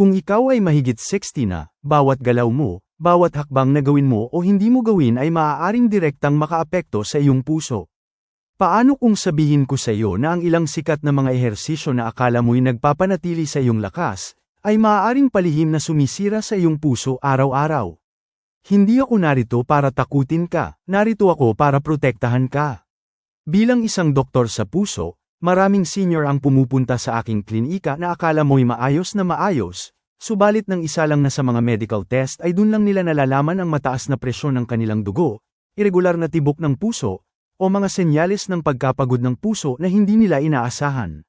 Kung ikaw ay mahigit 60 na, bawat galaw mo, bawat hakbang na gawin mo o hindi mo gawin ay maaaring direktang makaapekto sa iyong puso. Paano kung sabihin ko sa iyo na ang ilang sikat na mga ehersisyo na akala mo'y nagpapanatili sa iyong lakas, ay maaaring palihim na sumisira sa iyong puso araw-araw? Hindi ako narito para takutin ka, narito ako para protektahan ka. Bilang isang doktor sa puso, maraming senior ang pumupunta sa aking klinika na akala mo'y maayos na maayos, subalit ng isa lang na sa mga medical test ay dun lang nila nalalaman ang mataas na presyon ng kanilang dugo, irregular na tibok ng puso, o mga senyales ng pagkapagod ng puso na hindi nila inaasahan.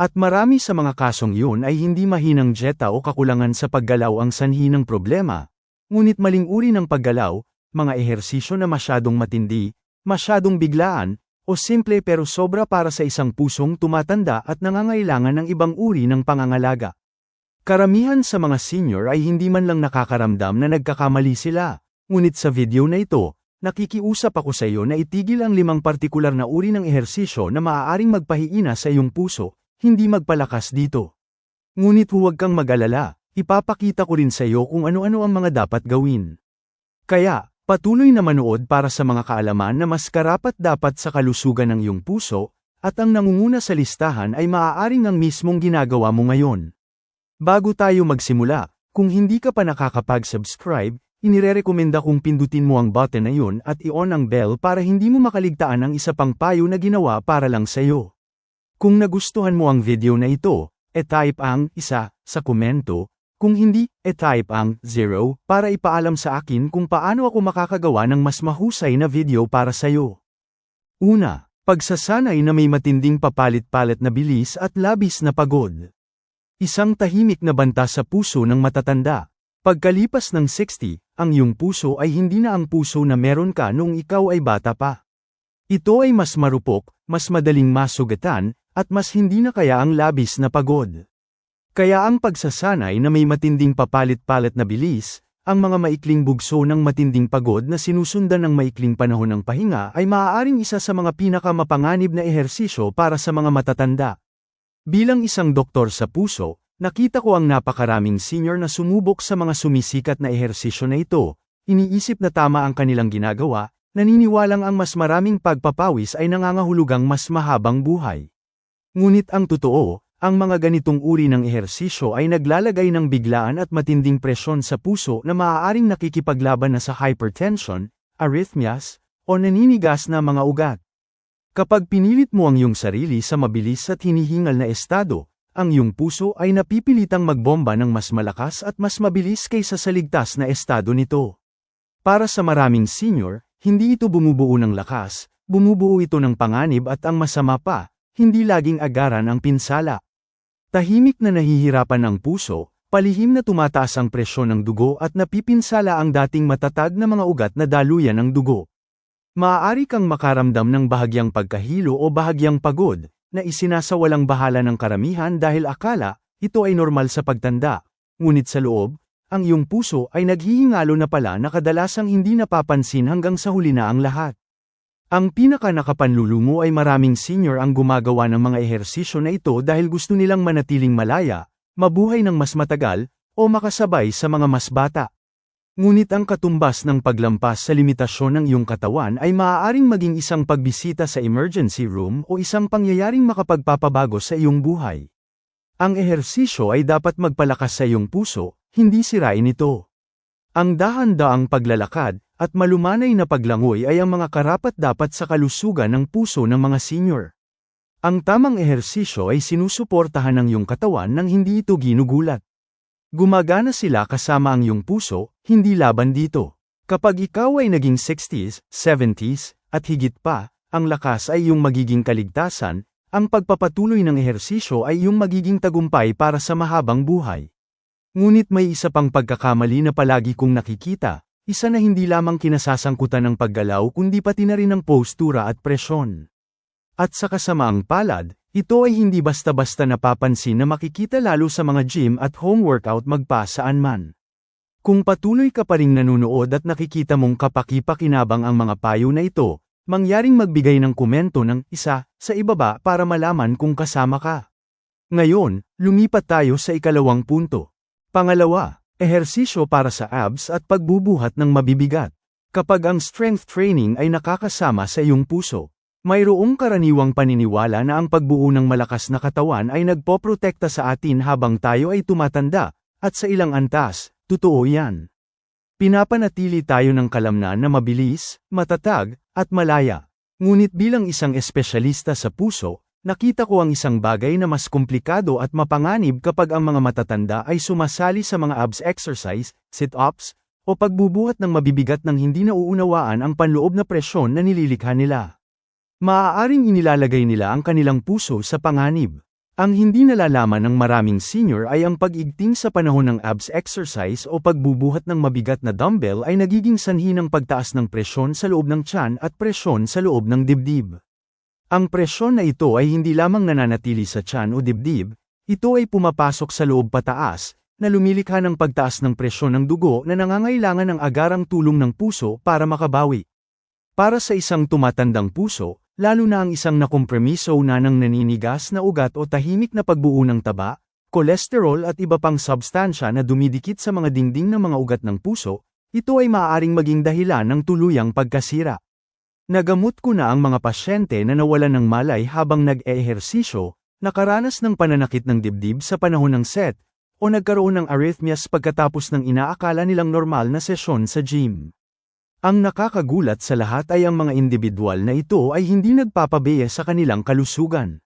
At marami sa mga kasong yun ay hindi mahinang jeta o kakulangan sa paggalaw ang sanhi ng problema, ngunit maling uri ng paggalaw, mga ehersisyo na masyadong matindi, masyadong biglaan, o simple pero sobra para sa isang pusong tumatanda at nangangailangan ng ibang uri ng pangangalaga. Karamihan sa mga senior ay hindi man lang nakakaramdam na nagkakamali sila, ngunit sa video na ito, nakikiusap ako sa iyo na itigil ang limang partikular na uri ng ehersisyo na maaaring magpahiina sa iyong puso, hindi magpalakas dito. Ngunit huwag kang mag-alala, ipapakita ko rin sa iyo kung ano-ano ang mga dapat gawin. Kaya, patuloy na manood para sa mga kaalaman na mas karapat dapat sa kalusugan ng iyong puso, at ang nangunguna sa listahan ay maaaring ang mismong ginagawa mo ngayon. Bago tayo magsimula, kung hindi ka pa nakakapag-subscribe, inirerekomenda kong pindutin mo ang button na yun at i-on ang bell para hindi mo makaligtaan ang isa pang payo na ginawa para lang sa'yo. Kung nagustuhan mo ang video na ito, e-type ang isa sa komento, kung hindi, e-type ang 0 para ipaalam sa akin kung paano ako makakagawa ng mas mahusay na video para sa'yo. Una, pagsasanay na may matinding papalit-palit na bilis at labis na pagod. Isang tahimik na banta sa puso ng matatanda. Pagkalipas ng 60, ang iyong puso ay hindi na ang puso na meron ka noong ikaw ay bata pa. Ito ay mas marupok, mas madaling masugatan, at mas hindi na kaya ang labis na pagod. Kaya ang pagsasanay na may matinding papalit-palit na bilis, ang mga maikling bugso ng matinding pagod na sinusundan ng maikling panahon ng pahinga ay maaaring isa sa mga pinakamapanganib na ehersisyo para sa mga matatanda. Bilang isang doktor sa puso, nakita ko ang napakaraming senior na sumubok sa mga sumisikat na ehersisyo na ito, iniisip na tama ang kanilang ginagawa, naniniwalang ang mas maraming pagpapawis ay nangangahulugang mas mahabang buhay. Ngunit ang totoo, ang mga ganitong uri ng ehersisyo ay naglalagay ng biglaan at matinding presyon sa puso na maaaring nakikipaglaban na sa hypertension, arrhythmias, o naninigas na mga ugat. Kapag pinilit mo ang iyong sarili sa mabilis at hinihingal na estado, ang iyong puso ay napipilitang magbomba ng mas malakas at mas mabilis kaysa sa ligtas na estado nito. Para sa maraming senior, hindi ito bumubuo ng lakas, bumubuo ito ng panganib at ang masama pa, hindi laging agaran ang pinsala. Tahimik na nahihirapan ang puso, palihim na tumataas ang presyon ng dugo at napipinsala ang dating matatag na mga ugat na daluyan ng dugo. Maaari kang makaramdam ng bahagyang pagkahilo o bahagyang pagod, na isinasawalang bahala ng karamihan dahil akala, ito ay normal sa pagtanda. Ngunit sa loob, ang iyong puso ay naghihingalo na pala na kadalasang hindi napapansin hanggang sa huli na ang lahat. Ang pinaka nakapanlulumo ay maraming senior ang gumagawa ng mga ehersisyo na ito dahil gusto nilang manatiling malaya, mabuhay ng mas matagal, o makasabay sa mga mas bata. Ngunit ang katumbas ng paglampas sa limitasyon ng iyong katawan ay maaaring maging isang pagbisita sa emergency room o isang pangyayaring makapagpapabago sa iyong buhay. Ang ehersisyo ay dapat magpalakas sa iyong puso, hindi sirain ito. Ang dahan-daang paglalakad at malumanay na paglangoy ay ang mga karapat-dapat sa kalusugan ng puso ng mga senior. Ang tamang ehersisyo ay sinusuportahan ng iyong katawan nang hindi ito ginugulat. Gumagana sila kasama ang iyong puso, hindi laban dito. Kapag ikaw ay naging 60s, 70s, at higit pa, ang lakas ay iyong magiging kaligtasan, ang pagpapatuloy ng ehersisyo ay iyong magiging tagumpay para sa mahabang buhay. Ngunit may isa pang pagkakamali na palagi kong nakikita, isa na hindi lamang kinasasangkutan ng paggalaw kundi pati na rin ang postura at presyon. At sa kasamaang palad, ito ay hindi basta-basta napapansin na makikita lalo sa mga gym at home workout magpa saan man. Kung patuloy ka pa ring nanonood at nakikita mong kapakipakinabang ang mga payo na ito, mangyaring magbigay ng komento ng isa sa ibaba para malaman kung kasama ka. Ngayon, lumipat tayo sa ikalawang punto. Pangalawa, ehersisyo para sa abs at pagbubuhat ng mabibigat. Kapag ang strength training ay nakakasama sa iyong puso, mayroong karaniwang paniniwala na ang pagbuo ng malakas na katawan ay nagpoprotekta sa atin habang tayo ay tumatanda, at sa ilang antas, totoo yan. Pinapanatili tayo ng kalamnan na mabilis, matatag, at malaya. Ngunit bilang isang espesyalista sa puso, nakita ko ang isang bagay na mas komplikado at mapanganib kapag ang mga matatanda ay sumasali sa mga abs exercise, sit-ups, o pagbubuhat ng mabibigat ng hindi nauunawaan ang panloob na presyon na nililikha nila. Maaaring inilalagay nila ang kanilang puso sa panganib. Ang hindi nalalaman ng maraming senior ay ang pag-igting sa panahon ng abs exercise o pagbubuhat ng mabigat na dumbbell ay nagiging sanhi ng pagtaas ng presyon sa loob ng tiyan at presyon sa loob ng dibdib. Ang presyon na ito ay hindi lamang nananatili sa tiyan o dibdib, ito ay pumapasok sa loob pataas, na lumilikha ng pagtaas ng presyon ng dugo na nangangailangan ng agarang tulong ng puso para makabawi. Para sa isang tumatandang puso, lalo na ang isang nakompromiso na ng naninigas na ugat o tahimik na pagbuo ng taba, kolesterol at iba pang substansya na dumidikit sa mga dingding ng mga ugat ng puso, ito ay maaaring maging dahilan ng tuluyang pagkasira. Nagamot ko na ang mga pasyente na nawalan ng malay habang nag-eehersisyo, nakaranas ng pananakit ng dibdib sa panahon ng set, o nagkaroon ng arrhythmias pagkatapos ng inaakala nilang normal na sesyon sa gym. Ang nakakagulat sa lahat ay ang mga individual na ito ay hindi nagpapabeya sa kanilang kalusugan.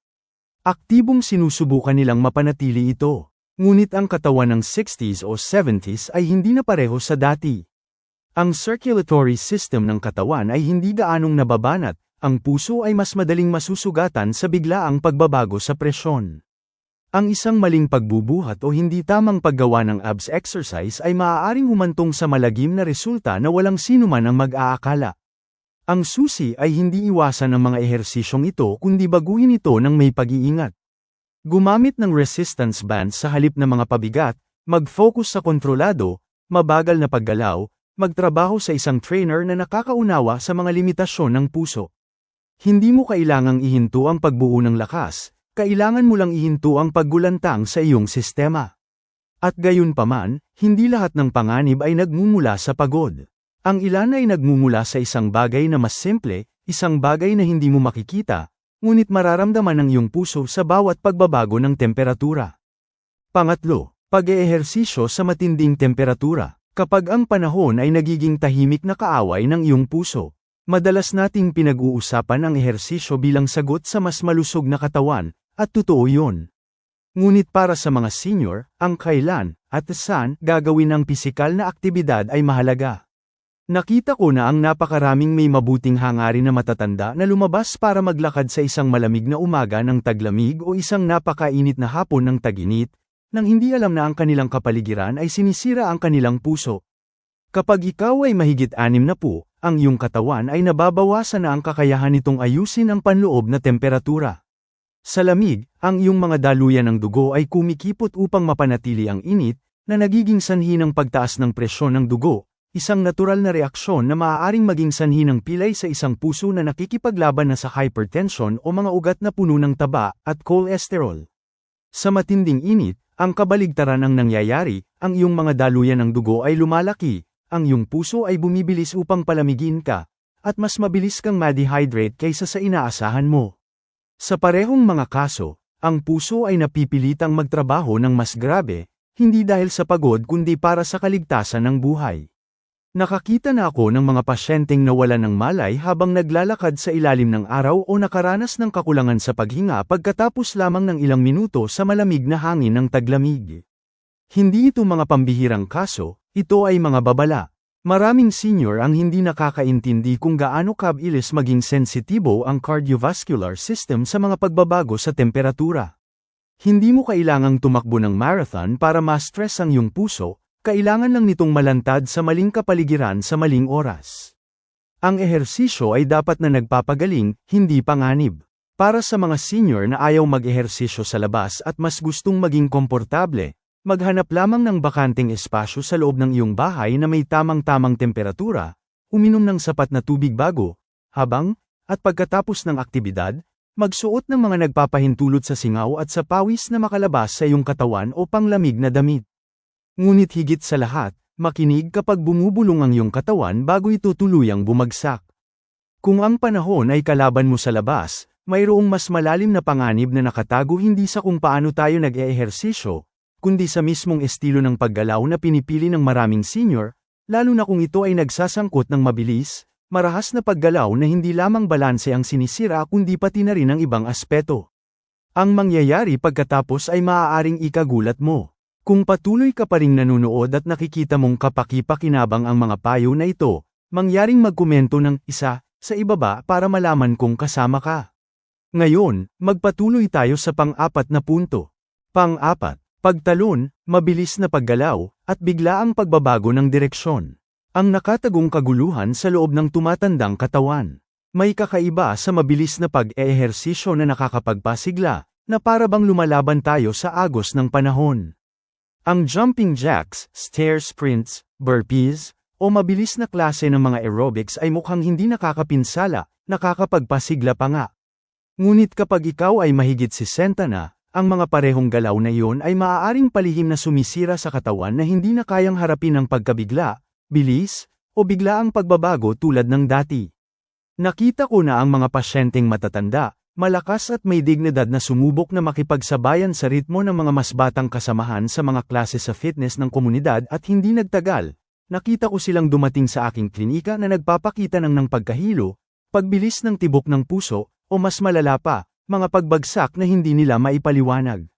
Aktibong sinusubukan nilang mapanatili ito. Ngunit ang katawan ng 60s o 70s ay hindi na pareho sa dati. Ang circulatory system ng katawan ay hindi gaanong nababanat, ang puso ay mas madaling masusugatan sa biglaang pagbabago sa presyon. Ang isang maling pagbubuhat o hindi tamang paggawa ng abs exercise ay maaaring humantong sa malagim na resulta na walang sinuman ang mag-aakala. Ang susi ay hindi iwasan ang mga ehersisyong ito kundi baguhin ito ng may pag-iingat. Gumamit ng resistance bands sa halip ng mga pabigat, mag-focus sa kontrolado, mabagal na paggalaw, magtrabaho sa isang trainer na nakakaunawa sa mga limitasyon ng puso. Hindi mo kailangang ihinto ang pagbuo ng lakas, kailangan mo lang ihinto ang paggulantang sa iyong sistema. At gayon paman, hindi lahat ng panganib ay nagmumula sa pagod. Ang ilan ay nagmumula sa isang bagay na mas simple, isang bagay na hindi mo makikita, ngunit mararamdaman ng iyong puso sa bawat pagbabago ng temperatura. Pangatlo, pag-eehersisyo sa matinding temperatura. Kapag ang panahon ay nagiging tahimik na kaaway ng iyong puso, madalas nating pinag-uusapan ang ehersisyo bilang sagot sa mas malusog na katawan, at totoo yun. Ngunit para sa mga senior, ang kailan, at saan, gagawin ang pisikal na aktibidad ay mahalaga. Nakita ko na ang napakaraming may mabuting hangarin na matatanda na lumabas para maglakad sa isang malamig na umaga ng taglamig o isang napakainit na hapon ng taginit, nang hindi alam na ang kanilang kapaligiran ay sinisira ang kanilang puso. Kapag ikaw ay mahigit anim na po, ang iyong katawan ay nababawasan na ang kakayahan nitong ayusin ang panloob na temperatura. Sa lamig, ang iyong mga daluyan ng dugo ay kumikipot upang mapanatili ang init, na nagiging sanhi ng pagtaas ng presyon ng dugo, isang natural na reaksyon na maaaring maging sanhi ng pilay sa isang puso na nakikipaglaban na sa hypertension o mga ugat na puno ng taba at cholesterol. Sa matinding init, ang kabaligtaran ang nangyayari, ang iyong mga daluyan ng dugo ay lumalaki, ang iyong puso ay bumibilis upang palamigin ka, at mas mabilis kang ma-dehydrate kaysa sa inaasahan mo. Sa parehong mga kaso, ang puso ay napipilitang magtrabaho ng mas grabe, hindi dahil sa pagod kundi para sa kaligtasan ng buhay. Nakakita na ako ng mga pasyenteng nawalan ng malay habang naglalakad sa ilalim ng araw o nakaranas ng kakulangan sa paghinga pagkatapos lamang ng ilang minuto sa malamig na hangin ng taglamig. Hindi ito mga pambihirang kaso, ito ay mga babala. Maraming senior ang hindi nakakaintindi kung gaano kabilis maging sensitibo ang cardiovascular system sa mga pagbabago sa temperatura. Hindi mo kailangang tumakbo ng marathon para ma-stress ang iyong puso, kailangan lang nitong malantad sa maling kapaligiran sa maling oras. Ang ehersisyo ay dapat na nagpapagaling, hindi panganib. Para sa mga senior na ayaw mag-ehersisyo sa labas at mas gustong maging komportable, maghanap lamang ng bakanteng espasyo sa loob ng iyong bahay na may tamang-tamang temperatura, uminom ng sapat na tubig bago, habang, at pagkatapos ng aktibidad, magsuot ng mga nagpapahintulot sa singaw at sa pawis na makalabas sa iyong katawan o panglamig na damit. Ngunit higit sa lahat, makinig kapag bumubulong ang iyong katawan bago ito tuluyang bumagsak. Kung ang panahon ay kalaban mo sa labas, mayroong mas malalim na panganib na nakatago hindi sa kung paano tayo nag-eehersisyo, kundi sa mismong estilo ng paggalaw na pinipili ng maraming senior, lalo na kung ito ay nagsasangkot ng mabilis, marahas na paggalaw na hindi lamang balanse ang sinisira kundi pati na rin ang ibang aspeto. Ang mangyayari pagkatapos ay maaaring ikagulat mo. Kung patuloy ka pa ring nanonood at nakikita mong kapaki-pakinabang ang mga payo na ito, mangyaring magkomento ng isa sa ibaba para malaman kung kasama ka. Ngayon, magpatuloy tayo sa pang-apat na punto. Pang-apat, pagtalon, mabilis na paggalaw, at biglaang pagbabago ng direksyon. Ang nakatagong kaguluhan sa loob ng tumatandang katawan. May kakaiba sa mabilis na pag-eehersisyo na nakakapagpasigla, na para bang lumalaban tayo sa agos ng panahon. Ang jumping jacks, stair sprints, burpees, o mabilis na klase ng mga aerobics ay mukhang hindi nakakapinsala, nakakapagpasigla pa nga. Ngunit kapag ikaw ay mahigit 60 na, ang mga parehong galaw na iyon ay maaaring palihim na sumisira sa katawan na hindi na kayang harapin ang pagkabigla, bilis, o biglaang pagbabago tulad ng dati. Nakita ko na ang mga pasyenteng matatanda, Malakas at may dignidad na sumubok na makipagsabayan sa ritmo ng mga mas batang kasamahan sa mga klase sa fitness ng komunidad at hindi nagtagal. Nakita ko silang dumating sa aking klinika na nagpapakita ng ng pagkahilo, pagbilis ng tibok ng puso, o mas malala pa, mga pagbagsak na hindi nila maipaliwanag.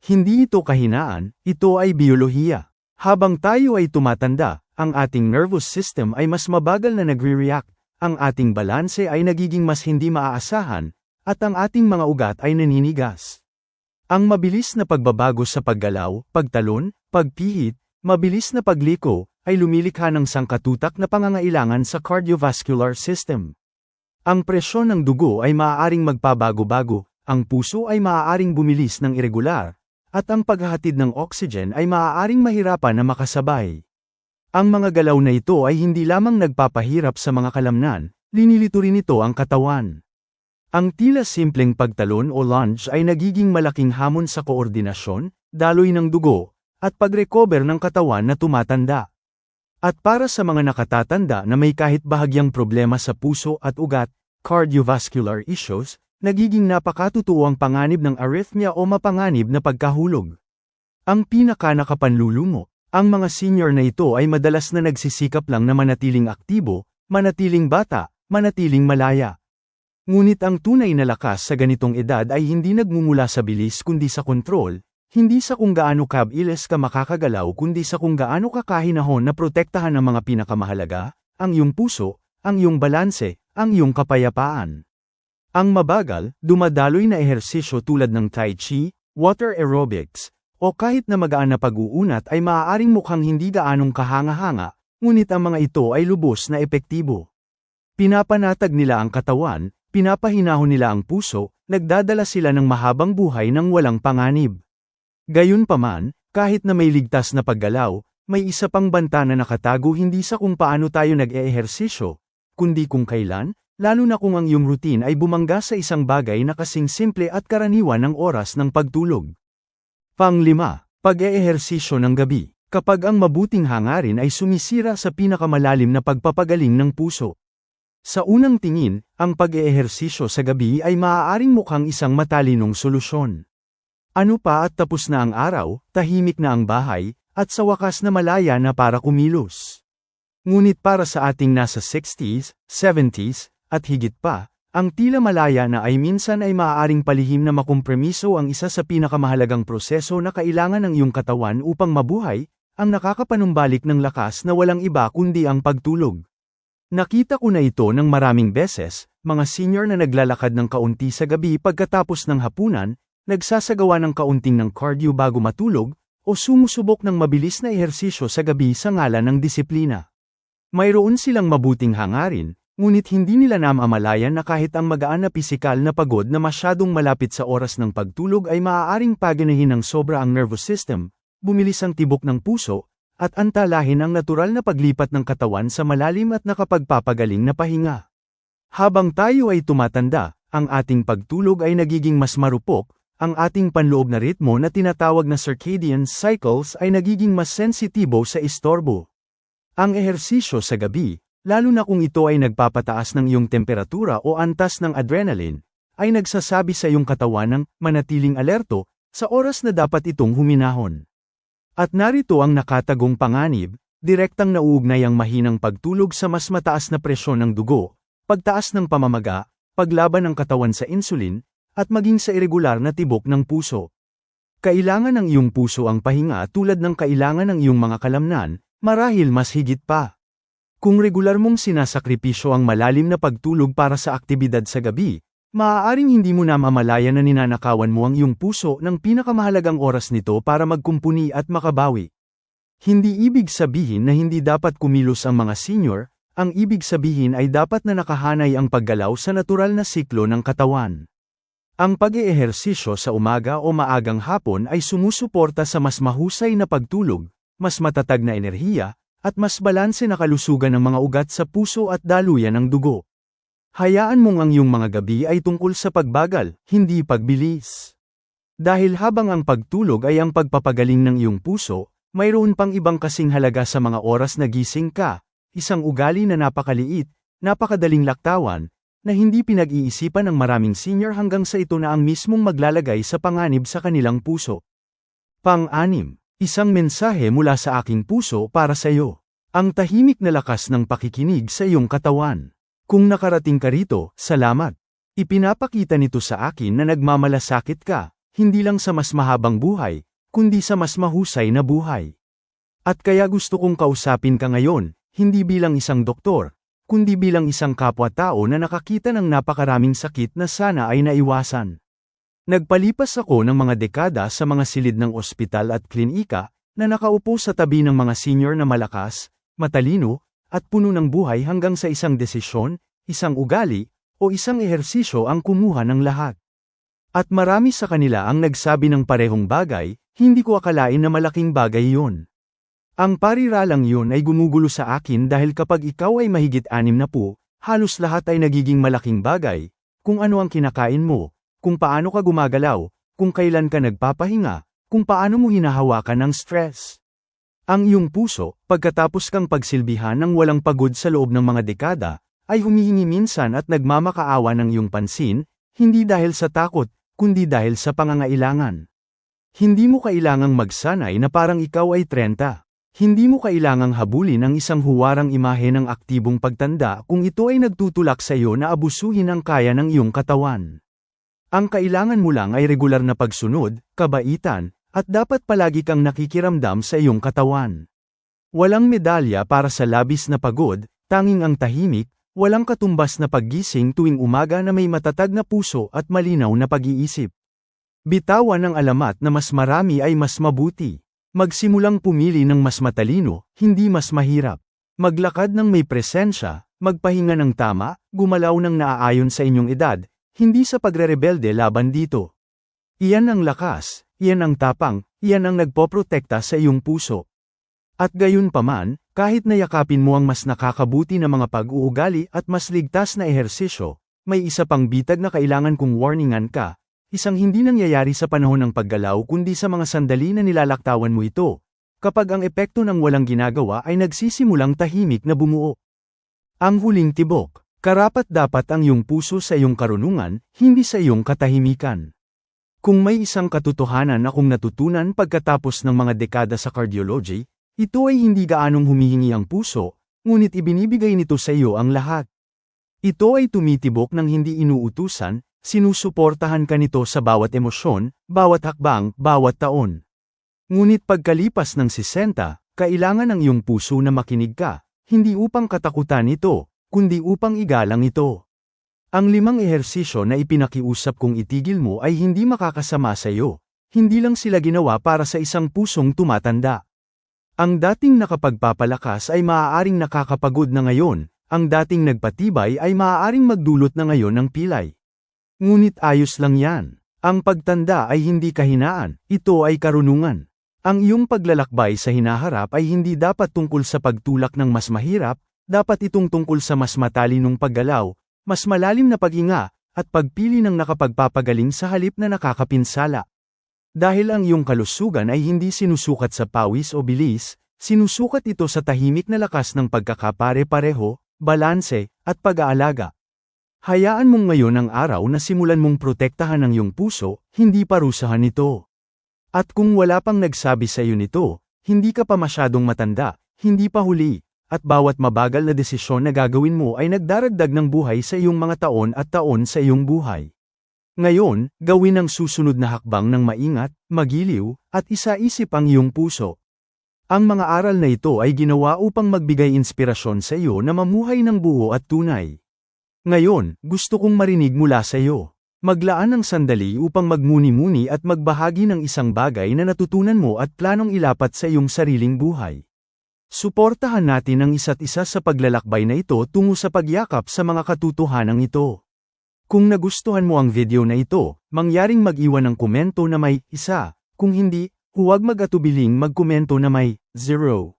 Hindi ito kahinaan, ito ay biyolohiya. Habang tayo ay tumatanda, ang ating nervous system ay mas mabagal na nagre-react, ang ating balanse ay nagiging mas hindi maaasahan, at ang ating mga ugat ay naninigas. Ang mabilis na pagbabago sa paggalaw, pagtalon, pagpihit, mabilis na pagliko, ay lumilikha ng sangkatutak na pangangailangan sa cardiovascular system. Ang presyon ng dugo ay maaaring magpabago-bago, ang puso ay maaaring bumilis ng irregular, at ang paghahatid ng oxygen ay maaaring mahirapan na makasabay. Ang mga galaw na ito ay hindi lamang nagpapahirap sa mga kalamnan, linilito rin ito ang katawan. Ang tila simpleng pagtalon o lunge ay nagiging malaking hamon sa koordinasyon, daloy ng dugo, at pag-recover ng katawan na tumatanda. At para sa mga nakatatanda na may kahit bahagyang problema sa puso at ugat, cardiovascular issues, nagiging napakatutuo ang panganib ng arrhythmia o mapanganib na pagkahulog. Ang pinaka-nakapanlulumo, ang mga senior na ito ay madalas na nagsisikap lang na manatiling aktibo, manatiling bata, manatiling malaya. Ngunit ang tunay na lakas sa ganitong edad ay hindi nagmumula sa bilis kundi sa kontrol, hindi sa kung gaano kabilis ka makakagalaw kundi sa kung gaano ka kahinahon na protektahan ang mga pinakamahalaga, ang iyong puso, ang iyong balanse, ang iyong kapayapaan. Ang mabagal, dumadaloy na ehersisyo tulad ng Tai Chi, water aerobics, o kahit na magaan na pag-uunat ay maaaring mukhang hindi gaanong kahanga-hanga, ngunit ang mga ito ay lubos na epektibo. Pinapanatag nila ang katawan, Pinapahinahon nila ang puso, nagdadala sila ng mahabang buhay ng walang panganib. Gayunpaman, kahit na may ligtas na paggalaw, may isa pang banta na nakatago hindi sa kung paano tayo nag-eehersisyo, kundi kung kailan, lalo na kung ang iyong routine ay bumangga sa isang bagay na kasing simple at karaniwan ng oras ng pagtulog. Panglima, pag-eehersisyo ng gabi. Kapag ang mabuting hangarin ay sumisira sa pinakamalalim na pagpapagaling ng puso, sa unang tingin, ang pag-eehersisyo sa gabi ay maaaring mukhang isang matalinong solusyon. Ano pa at tapos na ang araw, tahimik na ang bahay, at sa wakas na malaya na para kumilos. Ngunit para sa ating nasa 60s, 70s, at higit pa, ang tila malaya na ay minsan ay maaaring palihim na makompromiso ang isa sa pinakamahalagang proseso na kailangan ng iyong katawan upang mabuhay, ang nakakapanumbalik ng lakas na walang iba kundi ang pagtulog. Nakita ko na ito ng maraming beses, mga senior na naglalakad ng kaunti sa gabi pagkatapos ng hapunan, nagsasagawa ng kaunting ng cardio bago matulog, o sumusubok ng mabilis na ehersisyo sa gabi sa ngalan ng disiplina. Mayroon silang mabuting hangarin, ngunit hindi nila namamalayan na kahit ang magaan na pisikal na pagod na masyadong malapit sa oras ng pagtulog ay maaaring paganahin ng sobra ang nervous system, bumilis ang tibok ng puso, at antalahin ang natural na paglipat ng katawan sa malalim at nakapagpapagaling na pahinga. Habang tayo ay tumatanda, ang ating pagtulog ay nagiging mas marupok, ang ating panloob na ritmo na tinatawag na circadian cycles ay nagiging mas sensitibo sa istorbo. Ang ehersisyo sa gabi, lalo na kung ito ay nagpapataas ng iyong temperatura o antas ng adrenaline, ay nagsasabi sa iyong katawan ng manatiling alerto sa oras na dapat itong huminahon. At narito ang nakatagong panganib, direktang nauugnay ang mahinang pagtulog sa mas mataas na presyon ng dugo, pagtaas ng pamamaga, paglaban ng katawan sa insulin, at maging sa irregular na tibok ng puso. Kailangan ng iyong puso ang pahinga tulad ng kailangan ng iyong mga kalamnan, marahil mas higit pa. Kung regular mong sinasakripisyo ang malalim na pagtulog para sa aktibidad sa gabi, maaaring hindi mo na mamalaya na ninanakawan mo ang iyong puso ng pinakamahalagang oras nito para magkumpuni at makabawi. Hindi ibig sabihin na hindi dapat kumilos ang mga senior, ang ibig sabihin ay dapat na nakahanay ang paggalaw sa natural na siklo ng katawan. Ang pag-eehersisyo sa umaga o maagang hapon ay sumusuporta sa mas mahusay na pagtulog, mas matatag na enerhiya, at mas balanse na kalusugan ng mga ugat sa puso at daluyan ng dugo. Hayaan mong ang iyong mga gabi ay tungkol sa pagbagal, hindi pagbilis. Dahil habang ang pagtulog ay ang pagpapagaling ng iyong puso, mayroon pang ibang kasing halaga sa mga oras na gising ka, isang ugali na napakaliit, napakadaling laktawan, na hindi pinag-iisipan ng maraming senior hanggang sa ito na ang mismong maglalagay sa panganib sa kanilang puso. Pang-anim, isang mensahe mula sa aking puso para sa iyo. Ang tahimik na lakas ng pakikinig sa iyong katawan. Kung nakarating ka rito, salamat. Ipinapakita nito sa akin na nagmamalasakit ka, hindi lang sa mas mahabang buhay, kundi sa mas mahusay na buhay. At kaya gusto kong kausapin ka ngayon, hindi bilang isang doktor, kundi bilang isang kapwa-tao na nakakita ng napakaraming sakit na sana ay naiwasan. Nagpalipas ako ng mga dekada sa mga silid ng ospital at klinika, na nakaupo sa tabi ng mga senior na malakas, matalino, at puno ng buhay hanggang sa isang desisyon, isang ugali, o isang ehersisyo ang kumuha ng lahat. At marami sa kanila ang nagsabi ng parehong bagay, hindi ko akalain na malaking bagay yun. Ang pariralang yun ay gumugulo sa akin dahil kapag ikaw ay mahigit anim na po, halos lahat ay nagiging malaking bagay, kung ano ang kinakain mo, kung paano ka gumagalaw, kung kailan ka nagpapahinga, kung paano mo hinahawakan ang stress. Ang iyong puso, pagkatapos kang pagsilbihan ng walang pagod sa loob ng mga dekada, ay humihingi minsan at nagmamakaawa ng iyong pansin, hindi dahil sa takot, kundi dahil sa pangangailangan. Hindi mo kailangang magsanay na parang ikaw ay 30. Hindi mo kailangang habulin ang isang huwarang imahe ng aktibong pagtanda kung ito ay nagtutulak sa iyo na abusuhin ang kaya ng iyong katawan. Ang kailangan mo lang ay regular na pagsunod, kabaitan, at dapat palagi kang nakikiramdam sa iyong katawan. Walang medalya para sa labis na pagod, tanging ang tahimik, walang katumbas na paggising tuwing umaga na may matatag na puso at malinaw na pag-iisip. Bitawan ang alamat na mas marami ay mas mabuti. Magsimulang pumili ng mas matalino, hindi mas mahirap. Maglakad ng may presensya, magpahinga ng tama, gumalaw ng naaayon sa inyong edad, hindi sa pagrerebelde laban dito. Iyan ang lakas, iyan ang tapang, iyan ang nagpoprotekta sa iyong puso. At gayon paman, kahit nayakapin mo ang mas nakakabuti na mga pag-uugali at mas ligtas na ehersisyo, may isa pang bitag na kailangan kong warningan ka, Isang hindi nangyayari sa panahon ng paggalaw kundi sa mga sandali na nilalaktawan mo ito, kapag ang epekto ng walang ginagawa ay nagsisimulang tahimik na bumuo. Ang huling tibok, karapat dapat ang iyong puso sa iyong karunungan, hindi sa iyong katahimikan. Kung may isang katotohanan akong natutunan pagkatapos ng mga dekada sa cardiology, ito ay hindi gaanong humihingi ang puso, ngunit ibinibigay nito sa iyo ang lahat. Ito ay tumitibok ng hindi inuutusan, Sinusuportahan ka nito sa bawat emosyon, bawat hakbang, bawat taon. Ngunit pagkalipas ng 60, kailangan ng iyong puso na makinig ka, hindi upang katakutan ito, kundi upang igalang ito. Ang limang ehersisyo na ipinakiusap kong itigil mo ay hindi makakasama sa iyo. Hindi lang sila ginawa para sa isang pusong tumatanda. Ang dating nakapagpapalakas ay maaaring nakakapagod na ngayon, ang dating nagpatibay ay maaaring magdulot na ngayon ng pilay. Ngunit ayos lang yan. Ang pagtanda ay hindi kahinaan, ito ay karunungan. Ang iyong paglalakbay sa hinaharap ay hindi dapat tungkol sa pagtulak ng mas mahirap, dapat itong tungkol sa mas matalinong paggalaw, mas malalim na paghinga, at pagpili ng nakapagpapagaling sa halip na nakakapinsala. Dahil ang iyong kalusugan ay hindi sinusukat sa pawis o bilis, sinusukat ito sa tahimik na lakas ng pagkakapare-pareho, balanse, at pag-aalaga. Hayaan mong ngayon ang araw na simulan mong protektahan ang iyong puso, hindi parusahan ito. At kung wala pang nagsabi sa iyo nito, hindi ka pa masyadong matanda, hindi pa huli, at bawat mabagal na desisyon na gagawin mo ay nagdaragdag ng buhay sa iyong mga taon at taon sa iyong buhay. Ngayon, gawin ang susunod na hakbang ng maingat, magiliw, at isa-isip ang iyong puso. Ang mga aral na ito ay ginawa upang magbigay inspirasyon sa iyo na mamuhay ng buo at tunay. Ngayon, gusto kong marinig mula sa iyo. Maglaan ng sandali upang magmuni-muni at magbahagi ng isang bagay na natutunan mo at planong ilapat sa iyong sariling buhay. Suportahan natin ang isa't isa sa paglalakbay na ito tungo sa pagyakap sa mga katotohanan ito. Kung nagustuhan mo ang video na ito, mangyaring mag-iwan ng komento na may isa, kung hindi, huwag mag-atubiling magkomento na may zero.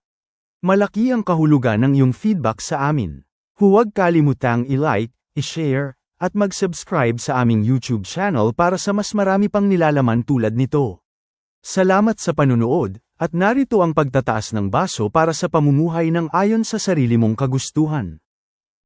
Malaki ang kahulugan ng iyong feedback sa amin. Huwag kalimutang i-like, i-share, at mag-subscribe sa aming YouTube channel para sa mas marami pang nilalaman tulad nito. Salamat sa panunood, at narito ang pagtataas ng baso para sa pamumuhay ng ayon sa sarili mong kagustuhan.